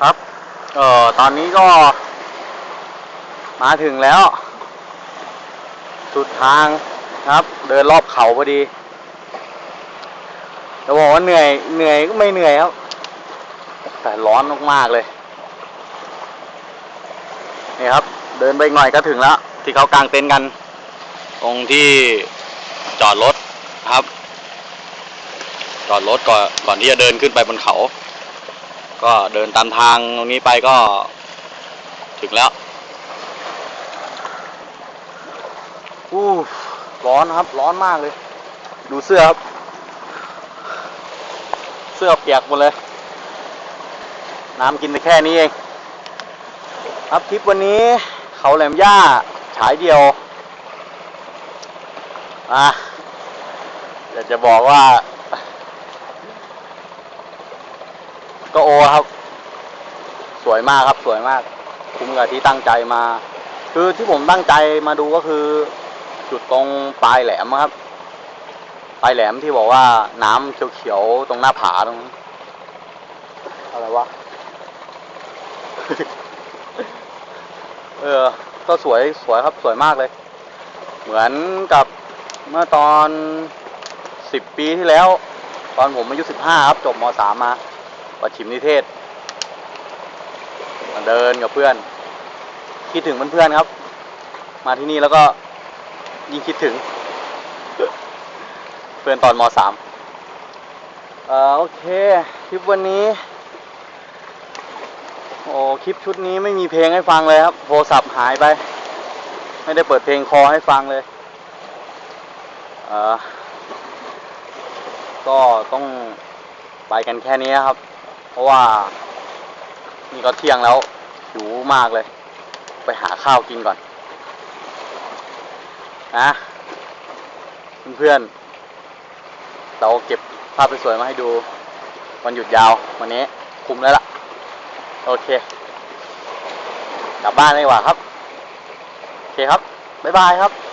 ครับ เอ่อ ตอนนี้ก็ มาถึงแล้ว สุดทางครับ เดินรอบเขาพอดีจะบอกว่าเหนื่อย เหนื่อยก็ไม่เหนื่อยครับ แต่ร้อนมากๆเลย นี่ครับ เดินไปหน่อยก็ถึงแล้ว ที่เขากางเต็นท์กัน ตรงที่จอดรถครับ จอดรถก่อนก่อนที่จะเดินขึ้นไปบนเขา ก็เดินตามทางตรงนี้ไปก็ถึงแล้วอู้ร้อนครับ ร้อนมากเลย ดูเสื้อครับ เสื้อเปียกหมดเลย น้ำกินไปแค่นี้เอง ครับทริปวันนี้ เขาแหลมย่าฉายเดียวอะอยากจะบอกว่า ก็โอครับ สวยมากครับ สวยมาก คุ้มกับที่ตั้งใจมา คือที่ผมตั้งใจมาดูก็คือ จุดตรงปลายแหลมครับ ปลายแหลมที่บอกว่าน้ำเขียวๆตรงหน้าผาตรงนั้อะไรวะ เออ ก็สวยสวยครับสวยมากเลย เหมือนกับเมื่อตอนสิบปีที่แล้ว ตอนผมอายุสิบห้าครับ จบมสามมา ปัดฉิมนิเทศ มาเดินกับเพื่อน คิดถึงเพื่อนๆครับ มาที่นี่แล้วก็ยิ่งคิดถึง เพื่อนตอนมสามเอ่อโอเค คลิปวันนี้ โอ้คลิปชุดนี้ไม่มีเพลงให้ฟังเลยครับ โทรศัพท์หายไป ไม่ได้เปิดเพลงคอให้ฟังเลยเออก็ต้องไปกันแค่นี้ครับ เพราะว่า นี่ก็เที่ยงแล้วหิวมากเลย ไปหาข้าวกินก่อน นะเพื่อนๆเราเก็บภาพสวยๆมาให้ดู วันหยุดยาว วันนี้คุ้มแล้วล่ะ โอเค กลับบ้านดีกว่าครับ โอเคครับ บ๊ายบายครับ